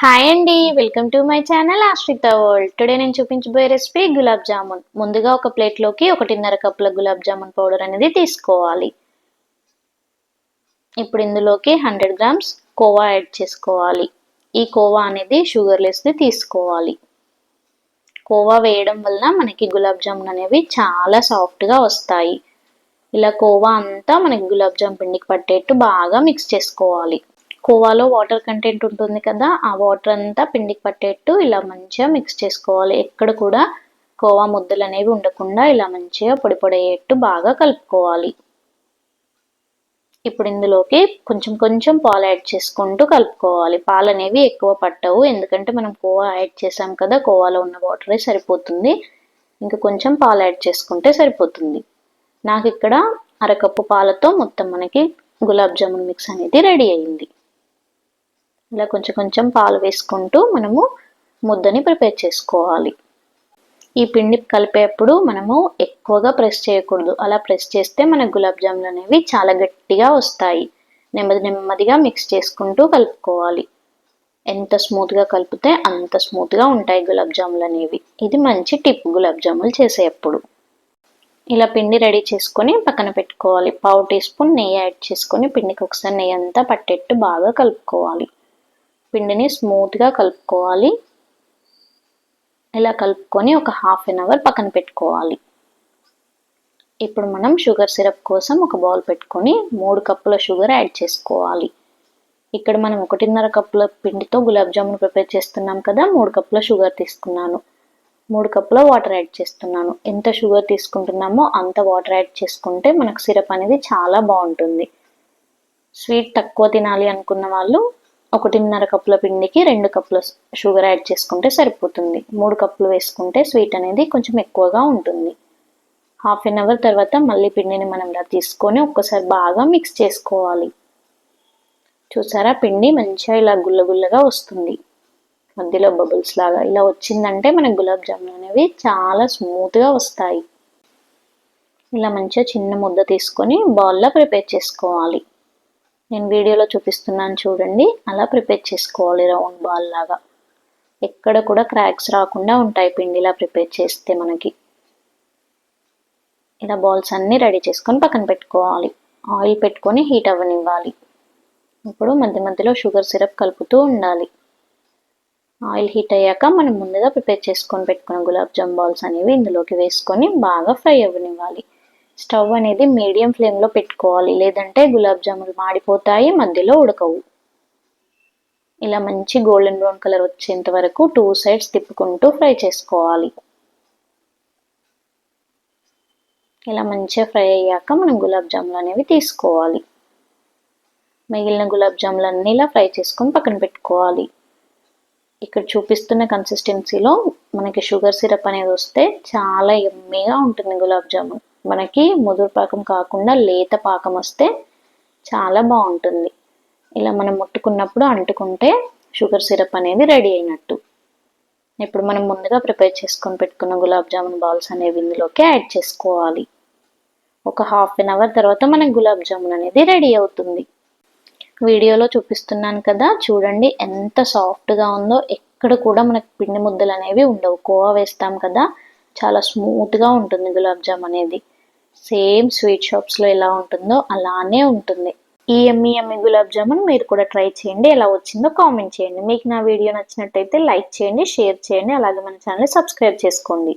Hi అండి welcome to my channel Ashrita world today నేను చూపించబోయే రెసిపీ గులాబ్ జామున్. ముందుగా ఒక ప్లేట్లోకి ఒకటిన్నర కప్పుల గులాబ్ జామున్ పౌడర్ అనేది తీసుకోవాలి. ఇప్పుడు ఇందులోకి హండ్రెడ్ గ్రామ్స్ కోవా యాడ్ చేసుకోవాలి. ఈ కోవా అనేది షుగర్లెస్ది తీసుకోవాలి. కోవా వేయడం వలన మనకి గులాబ్ జామున్ అనేవి చాలా సాఫ్ట్గా వస్తాయి. ఇలా కోవా అంతా మనకి గులాబ్ జామ్ పిండికి పట్టేట్టు బాగా మిక్స్ చేసుకోవాలి. కోవాలో వాటర్ కంటెంట్ ఉంటుంది కదా ఆ వాటర్ అంతా పిండికి పట్టేట్టు ఇలా మంచిగా మిక్స్ చేసుకోవాలి. ఎక్కడ కూడా కోవా ముద్దలు అనేవి ఉండకుండా ఇలా మంచిగా పొడి పొడయ్యేట్టు బాగా కలుపుకోవాలి. ఇప్పుడు ఇందులోకి కొంచెం కొంచెం పాలు యాడ్ చేసుకుంటూ కలుపుకోవాలి. పాలు అనేవి ఎక్కువ పట్టవు ఎందుకంటే మనం కోవా యాడ్ చేసాం కదా కోవాలో ఉన్న వాటరే సరిపోతుంది. ఇంకా కొంచెం పాలు యాడ్ చేసుకుంటే సరిపోతుంది. నాకు ఇక్కడ అరకప్పు పాలతో మొత్తం మనకి గులాబ్ జామున్ మిక్స్ అనేది రెడీ అయింది. ఇలా కొంచెం కొంచెం పాలు వేసుకుంటూ మనము ముద్దని ప్రిపేర్ చేసుకోవాలి. ఈ పిండి కలిపేప్పుడు మనము ఎక్కువగా ప్రెస్ చేయకూడదు. అలా ప్రెస్ చేస్తే మన గులాబ్ జాములు అనేవి చాలా గట్టిగా వస్తాయి. నెమ్మది నెమ్మదిగా మిక్స్ చేసుకుంటూ కలుపుకోవాలి. ఎంత స్మూత్గా కలిపితే అంత స్మూత్గా ఉంటాయి గులాబ్ జాములు అనేవి. ఇది మంచి టిప్ గులాబ్ జాములు చేసేటప్పుడు ఇలా పిండి రెడీ చేసుకొని పక్కన పెట్టుకోవాలి. పావు టీ స్పూన్ నెయ్యి యాడ్ చేసుకొని పిండికి ఒకసారి నెయ్యి అంతా పట్టేట్టు బాగా కలుపుకోవాలి. పిండిని స్మూత్గా కలుపుకోవాలి. ఇలా కలుపుకొని ఒక హాఫ్ అన్ అవర్ పక్కన పెట్టుకోవాలి. ఇప్పుడు మనం షుగర్ సిరప్ కోసం ఒక బౌల్ పెట్టుకొని మూడు కప్పుల షుగర్ యాడ్ చేసుకోవాలి. ఇక్కడ మనం ఒకటిన్నర కప్పుల పిండితో గులాబ్ జామున్ ప్రిపేర్ చేస్తున్నాం కదా మూడు కప్పుల షుగర్ తీసుకున్నాను. మూడు కప్పుల వాటర్ యాడ్ చేస్తున్నాను. ఎంత షుగర్ తీసుకుంటున్నామో అంత వాటర్ యాడ్ చేసుకుంటే మనకు సిరప్ అనేది చాలా బాగుంటుంది. స్వీట్ తక్కువ తినాలి అనుకున్న వాళ్ళు ఒకటిన్నర కప్పుల పిండికి రెండు కప్పుల షుగర్ యాడ్ చేసుకుంటే సరిపోతుంది. మూడు కప్పులు వేసుకుంటే స్వీట్ అనేది కొంచెం ఎక్కువగా ఉంటుంది. హాఫ్ అన్ అవర్ తర్వాత మళ్ళీ పిండిని మనం ఇలా తీసుకొని ఒక్కసారి బాగా మిక్స్ చేసుకోవాలి. చూసారా? పిండి మంచిగా ఇలా గుల్లగుల్లగా వస్తుంది. మధ్యలో బబుల్స్ లాగా ఇలా వచ్చిందంటే మనకి గులాబ్ జామున్ అనేవి చాలా స్మూత్గా వస్తాయి. ఇలా మంచిగా చిన్న ముద్ద తీసుకొని బాల్లో ప్రిపేర్ చేసుకోవాలి. నేను వీడియోలో చూపిస్తున్నాను చూడండి. అలా ప్రిపేర్ చేసుకోవాలి రౌండ్ బాల్ లాగా. ఎక్కడ కూడా క్రాక్స్ రాకుండా ఉంటాయి పిండిలా ప్రిపేర్ చేస్తే మనకి. ఇలా బాల్స్ అన్నీ రెడీ చేసుకొని పక్కన పెట్టుకోవాలి. ఆయిల్ పెట్టుకొని హీట్ అవ్వనివ్వాలి. ఇప్పుడు మధ్య మధ్యలో షుగర్ సిరప్ కలుపుతూ ఉండాలి. ఆయిల్ హీట్ అయ్యాక మనం ముందుగా ప్రిపేర్ చేసుకొని పెట్టుకున్న గులాబ్ జామ్ బాల్స్ అనేవి ఇందులోకి వేసుకొని బాగా ఫ్రై అవ్వనివ్వాలి. స్టవ్ అనేది మీడియం ఫ్లేమ్లో పెట్టుకోవాలి. లేదంటే గులాబ్ జాములు మాడిపోతాయి మధ్యలో ఉడకవు. ఇలా మంచి గోల్డెన్ బ్రౌన్ కలర్ వచ్చేంత వరకు టూ సైడ్స్ తిప్పుకుంటూ ఫ్రై చేసుకోవాలి. ఇలా మంచిగా ఫ్రై అయ్యాక మనం గులాబ్ జాములు అనేవి తీసుకోవాలి. మిగిలిన గులాబ్ జాములు అన్నీ ఇలా ఫ్రై చేసుకొని పక్కన పెట్టుకోవాలి. ఇక్కడ చూపిస్తున్న కన్సిస్టెన్సీలో మనకి షుగర్ సిరప్ అనేది వస్తే చాలా ఎమ్మీగా ఉంటుంది గులాబ్ జామున్ మనకి ముదురు పాకం కాకుండా లేత పాకం వస్తే చాలా బాగుంటుంది. ఇలా మనం ముట్టుకున్నప్పుడు అంటుకుంటే షుగర్ సిరప్ అనేది రెడీ అయినట్టు. ఇప్పుడు మనం ముందుగా ప్రిపేర్ చేసుకొని పెట్టుకున్న గులాబ్ జామున్ బాల్స్ అనేవి ఇందులోకి యాడ్ చేసుకోవాలి. ఒక హాఫ్ అన్ అవర్ తర్వాత మనకి గులాబ్ జామున్ అనేది రెడీ అవుతుంది. వీడియోలో చూపిస్తున్నాను కదా చూడండి ఎంత సాఫ్ట్గా ఉందో. ఎక్కడ కూడా మనకి పిండి ముద్దలు అనేవి ఉండవు. కోవా వేస్తాం కదా చాలా స్మూత్గా ఉంటుంది గులాబ్ జామ్ అనేది. సేమ్ స్వీట్ షాప్స్లో ఎలా ఉంటుందో అలానే ఉంటుంది. ఈ ఎమ్మి ఎమ్మి గులాబ్ జామున్ మీరు కూడా ట్రై చేయండి. ఎలా వచ్చిందో కామెంట్ చేయండి. మీకు నా వీడియో నచ్చినట్టయితే లైక్ చేయండి షేర్ చేయండి అలాగే మన ఛానల్ సబ్స్క్రైబ్ చేసుకోండి.